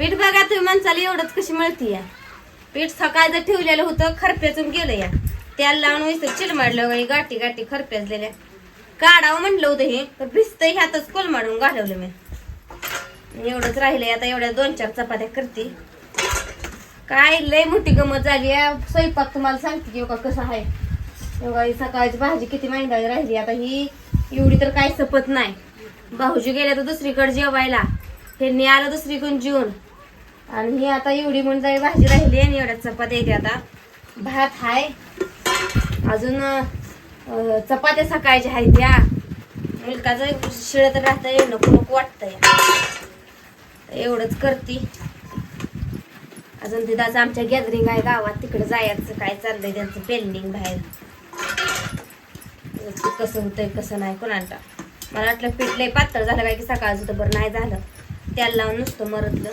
पीठ बघा तुम्ही माणसाला एवढंच कशी मिळती या. पीठ सकाळचं ठेवलेलं होतं खरप्याचून गेलं या. त्याला लावून इथं चिलमाडलं वगैरे गाठी गाठी खरप्याचलेल्या काढावं म्हटलं होतं हे तर भिजतं ह्यातच कोलमाडून घालवलं मी. एवढंच राहिलंय आता एवढ्या दोन चार चपात्या करते. काय लय मोठी गमत झाली आहे स्वयंपाक तुम्हाला सांगते की का कसं आहे. एवढा सकाळची भाजी किती महिन्याची राहिली. आता ही एवढी तर काय सपत नाही. भाऊजी गेल्या तर दुसरीकडे जेवायला. हे आलं दुसरीकडून जेवून. आणि ही आता एवढी म्हणजे भाजी राहिली आणि एवढ्या चपात्या येते आता. भात हाय. अजून चपात्या सकाळच्या आहेत त्या. मुलकाचं शिळत राहतं नको नको वाटतंय. एवढंच करती. अजून तिथं आमच्या गॅदरिंग आहे गावात. तिकडे जायचं काय चाललंय त्यांचं पेंडिंग बाहेर. कसं होतंय कसं नाही कोणाला मला वाटलं पिठलंय पातळ झालं काय की सकाळचं तर बरं नाही झालं. त्याला लावून नुसतं मरतलं.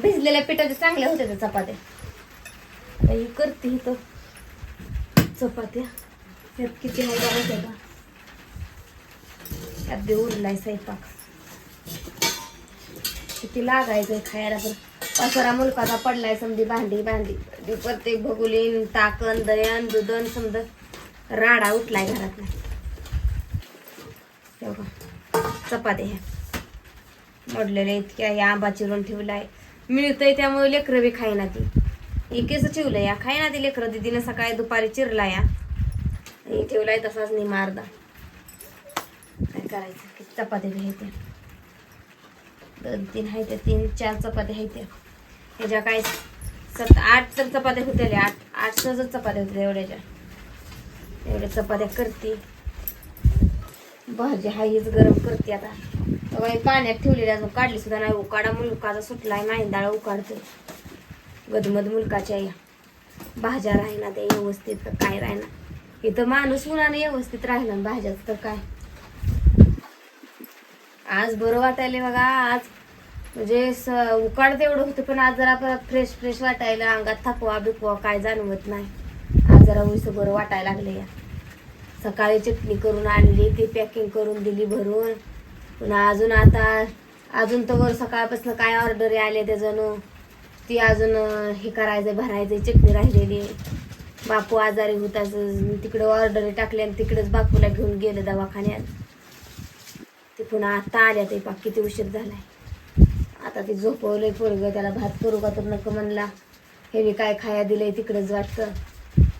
भिजलेल्या पिठाच्या चांगल्या होत्या त्या चपात्या आता ही करते तर. चपात्या. त्यात किती आहे बघा त्याला त्यात बी उरलाय स्वयंपाक. किती लागायचंय खायला पण. पसरा मुलकाचा पडलाय समधी भांडी भांडी प्रत्येक भगुलीन ताकन दयन दुधन समज राडा उठलाय घरातला. तेव्हा चपात्या ह्या. मोडलेल्या इतक्या या आंबा चिरून ठेवलाय. मिळतंय त्यामुळे लेकरं बी खायना ती. एकेच ठेवलं या. खायना ती लेकरं. दिदीनं सकाळी दुपारी चिरला या. ठेवलाय तसाच नाही मारदा काय करायचं? किती चपात्या बी आहेत त्या दोन तीन आहे त्या तीन चार चपात्या आहेत त्या ह्याच्या काय सत आठ तर चपात्या होत्या आठ आठ सहजच चपात्या होत्या एवढ्याच्या. एवढ्या चपात्या करते. भाजी हाईच गरम करते आता. तेव्हा पाण्यात ठेवलेली अजून काढली सुद्धा नाही. उकाडा मुलकाचा सुटलाय नाही डाळ उकाडतो गदमद मुलकाच्या या. भाज्या राहिना त्या व्यवस्थित तर काय राहिना? इथं माणूस उन्हाने व्यवस्थित राहिला ना भाज्याच तर काय? आज बरं वाटायला बघा आज. म्हणजे स उकाड तेवढं होतं पण आज जरा फ्रेश फ्रेश वाटायला अंगात थकवा बिकवा काय जाणवत नाही. आज जरा उस बरं वाटायला लागले या. सकाळी चटणी करून आणली ती पॅकिंग करून दिली भरून. पुन्हा अजून आता अजून तर वर सकाळपासून काय ऑर्डर आले त्याचं ती अजून हे करायचं भरायचं चटणी राहिलेली. बापू आजारी होता तिकडे ऑर्डर टाकले आणि तिकडेच बापूला घेऊन गेलं दवाखान्यात. ते पुन्हा आता आल्या ते पाक किती उशीर झालाय. आता ते झोपवलंय पोरग त्याला भात करू का तर नको म्हणला. हे मी काय खाया दिलंय तिकडेच वाटतं.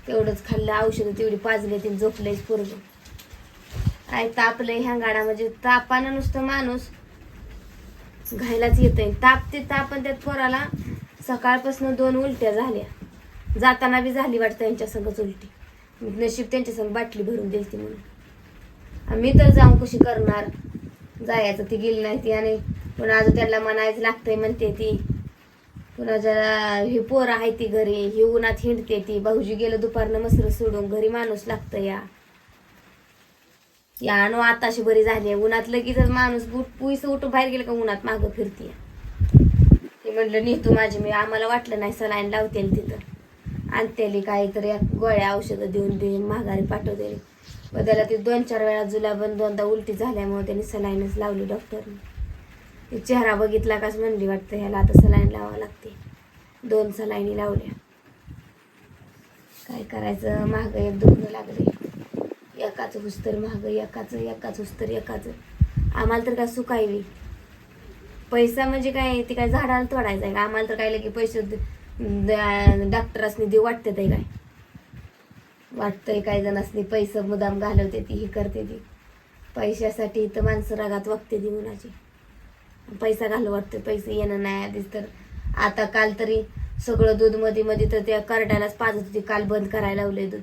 तेवढंच खाल्लं औषधं तेवढी पाजले ते झोपलंयच पोरगं. काय तापलंय ह्या गाडा म्हणजे तापानं नुसतं माणूस घायलाच येतंय. ताप ते ताप आणि त्यात पोराला सकाळपासून दोन उलट्या झाल्या. जाताना बी झाली वाटतं त्यांच्यासंगच उलटी. नशीब त्यांच्यासंग बाटली भरून दिली ती म्हणून मी तर जाऊन कशी करणार? जायचं ती गेली नाही ती आणि पुन्हा अजून त्यांना म्हणायचं लागतंय म्हणते ती पुन्हा जरा ही पोरं आहे ती घरी ही उन्हात हिंडते ती. भाऊजी गेलं दुपारनं मसरं सोडून घरी माणूस लागतं या. या अनु आताशी बरी झाली उन्हात लगेचच माणूस बुट पुईस उठून बाहेर गेलं का उन्हात मागं फिरते ते म्हटलं नेतो माझी मी आम्हाला वाटलं नाही सलाईन लावते तिथं. आणतेली काहीतरी गोळ्या औषधं देऊन दे माघारी पाठवते. व त्याला ती दोन चार वेळा जुलाबन दोनदा उलटी झाल्यामुळे त्यांनी सलाईनच लावली डॉक्टरने. ते चेहरा बघितला काच म्हणली वाटतं ह्याला आता सलाईन लावावं लागते. दोन सलाईनी लावल्या. काय करायचं? महाग एक दुखणं लागले. एकाच हुस्तर महाग एकाच एकाच हुस्तर एकाच. आम्हाला तर काय सुकायली पैसा म्हणजे काय ते काय झाडाला तोडायचं आहे का? आम्हाला तर काय लगे पैसे डॉक्टरासनी दे वाटते ते काय. वाटतंय काही जणांनी पैसे मुदाम घालवते ती ही करते ती. पैशासाठी तर माणसं रागात वागते ती मुलाची. पैसा घालू वाटतं पैसे येणं नाही आधीच तर. आता काल तरी सगळं दूधमध्ये मध्ये तर त्या करड्यालाच पाजत होती काल बंद करायला लावले दूध.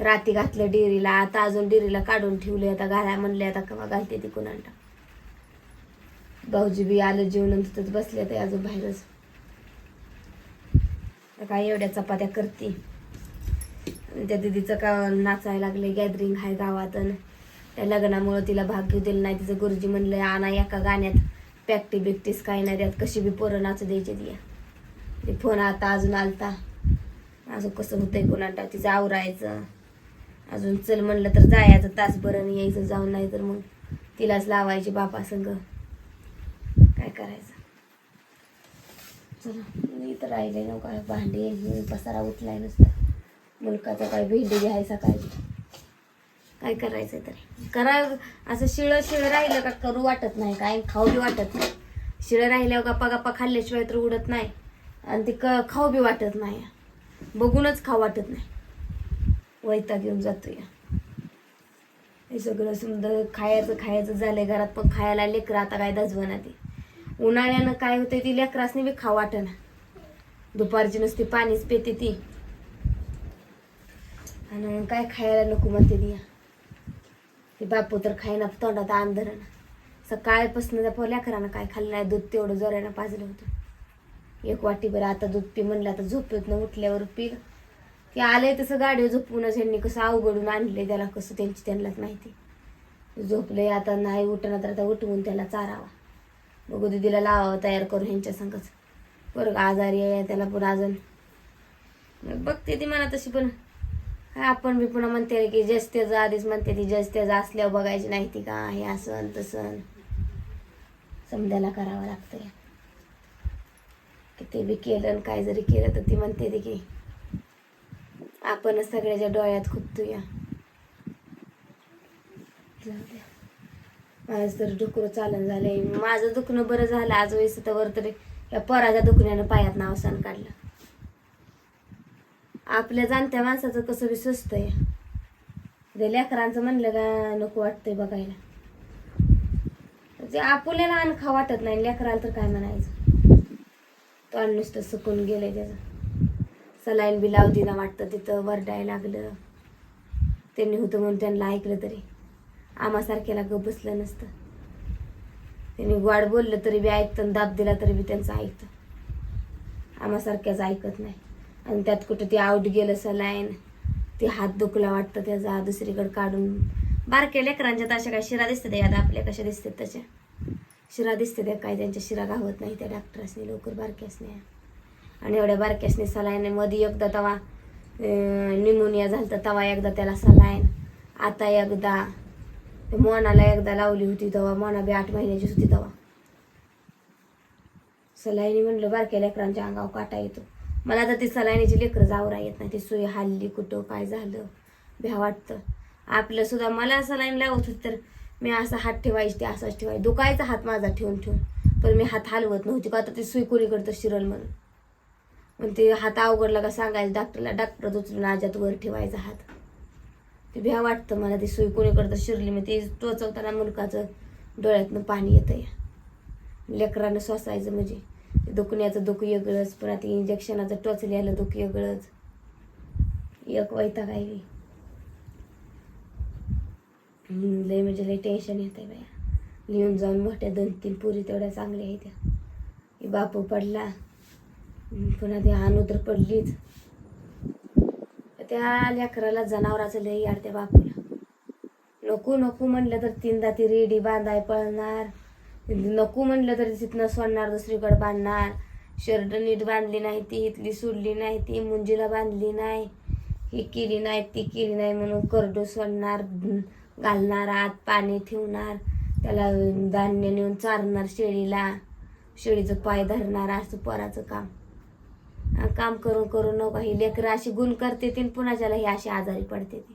राती घातलं डेअरीला आता अजून डेअरीला काढून ठेवले आता घालाय म्हणले आता केव्हा घालते ती कुणाला. भाऊजी बी आलं जेवण तिथंच बसले ते अजून बाहेरच. काय एवढ्या चपात्या करते. आणि त्या दिदीचं का नाचायला लागले गॅदरिंग आहे गावात त्या लग्नामुळं तिला भाग घेऊ दिला नाही. तिचं गुरुजी म्हणलं आणा एका गाण्यात. पॅक्टी बिक्टीस काही नाही त्यात कशी बी पोरं नाचू द्यायची ती ते फोन आता अजून आलता. अजून कसं होतंय कोणाला तिचं आवरायचं. अजून चल म्हणलं तर जायचं तास बरं यायचं जाऊन नाही तर मग तिलाच लावायची बापा संग. काय करायचं? चला तर राहिले ना काय भांडी पसारा उठलाय नसतं. मुलकाचा काय भेंडी घ्याय सकाळी? काय करायचं तरी? करा असं शिळं शिळं राहिलं का करू वाटत नाही काय खाऊ बी वाटत नाही. शिळं राहिल्यावर गप्पा गप्पा खाल्ल्याशिवाय तर उडत नाही. आणि ते क खाऊ बी वाटत नाही. बघूनच खाऊ वाटत नाही. वैता घेऊन जातो या हे सगळं सुंदर खायचं खायचं झालंय घरात पण खायला लेकरं आता काय दजवना ते. उन्हाळ्यानं काय होतंय ती लेकरासनी बी खाऊ वाटेना. दुपारची नुसती पाणीच पेते ती. आणि काय खायला नको म्हणते ती. ते बापू तर खायना तोंडात आंधरण सकाळपासून त्या लेकरानं काय खाल्लं नाही दूध तेवढं जोरानं पाजलं होतं. एक वाटीभर आता दूध पी म्हणलं आता झोपेत न उठल्यावर पी. ते आलंय तसं गाडीवर झोपूनच ह्यांनी कसं अवघडून आणले त्याला कसं त्यांची त्यांनाच माहिती झोपले आता नाही उठणार तर आता उठवून त्याला चारावा. बघू दिदीला लावावं तयार करून ह्यांच्या संगच. बरं आजारी आहे त्याला पण अजून. मग बघते ती म्हणा तशी पण. काय आपण बी पुन्हा म्हणते की जस्त्याचं आधीच म्हणते ती जस्त्याचं असल्यावर बघायची नाही ती का हे असं तसं समजायला करावं लागतंय. किती बी केलं आणि काय जरी केलं तर ती म्हणते ती की आपणच सगळ्याच्या डोळ्यात खुपतूया. या तर डुकरं चालन झालंय. माझं दुखणं बरं झालं. आज वेळेस तर वर तरी या पराच्या दुखण्यानं पायात नावसान काढलं. आपल्या जाणत्या माणसाचं कसं बी सुस्त आहे ते लेकरांचं म्हणलं का नको वाटतंय बघायला. जे आपुल्याला आणखा वाटत नाही लेकराला तर काय म्हणायचं? तो नुसतं सुकून गेलंय त्याचं. सलाईन बी लावती ना वाटतं तिथं वरडायला लागलं. त्यांनी होतं म्हणून त्यांना ऐकलं तरी. आम्हासारख्याला गप बसलं नसतं. त्यांनी गोड बोललं तरी बी ऐकतं आणि दाब दिला तरी बी त्यांचं ऐकतं. आम्हासारख्याच ऐकत नाही. आणि त्यात कुठं ते आऊट गेलं सलाईन ते हात दुखला वाटतं त्याचा दुसरीकडे काढून. बारक्या लेकरांच्या तर अशा काय शिरा दिसतात यात आपल्या कशा दिसतात तशा. शिरा दिसते त्या काय त्यांच्या शिरा गावत नाही त्या डॉक्टरसनी लवकर बारक्यासने आणि एवढ्या बारक्याशने सलाईन मध्ये एकदा तवा निमोनिया झालं तवा एकदा त्याला सलाईन. आता एकदा मोनाला एकदा लावली होती तेव्हा मोना बी आठ महिन्याचीच होती तेव्हा सलाईनी म्हणलं बारक्या लेकरांच्या अंगावर काटा येतो. मला तर ती सलाईनीची लेकरं जावरा येत नाही ती सुई हल्ली कुठं काय झालं भ्या वाटतं. आपलं सुद्धा मला सलाईन लावत होती तर मी असा हात ठेवायची ते असाच ठेवायची. दुखायचा हात माझा ठेवून ठेवून पण मी हात हलवत नव्हती का आता ती सुई कोणीकडतं शिरल म्हणून. मग ते हात अवघडला का सांगायचं डॉक्टरला डॉक्टर उचलून आजात वर ठेवायचा हात. ते भ्या वाटतं मला ती सुई कोणीकडं शिरली मग ते टोचवताना मुलकाचं डोळ्यातनं पाणी येतं या. लेकरानं सोसायचं म्हणजे. ते दुखण्याचं दुःख वेगळंच पुन्हा ते इंजेक्शनाचं टोचल्यालं दुःख वेगळंच एक वैता काय लय म्हणजे लय टेन्शन येतंय बाया. लिहून जाऊन मोठ्या दोन तीन पुरी तेवढ्या चांगल्या आहेत त्या बापू पडला. पुन्हा ते आणू तर पडलीच. त्या लेकराला जनावराचं लय याड त्या बापूला. नको नको म्हणलं तर तीनदा ती रेडी बांधाय पळणार. नको म्हणलं तरी तिथनं सोडणार दुसरीकडे बांधणार. शर्ट नीट बांधली नाही ती इथली सोडली नाही ती मुंजीला बांधली नाही. ही केली नाही ती केली नाही म्हणून करडू सोडणार घालणार आत पाणी ठेवणार. त्याला धान्य नेऊन चारणार शेळीला. शेळीचं पाय धरणार असं पोराचं काम. काम करून करून काही लेकरं अशी गुण करते पुन्हा ज्याला ही अशी आजारी पडते ती.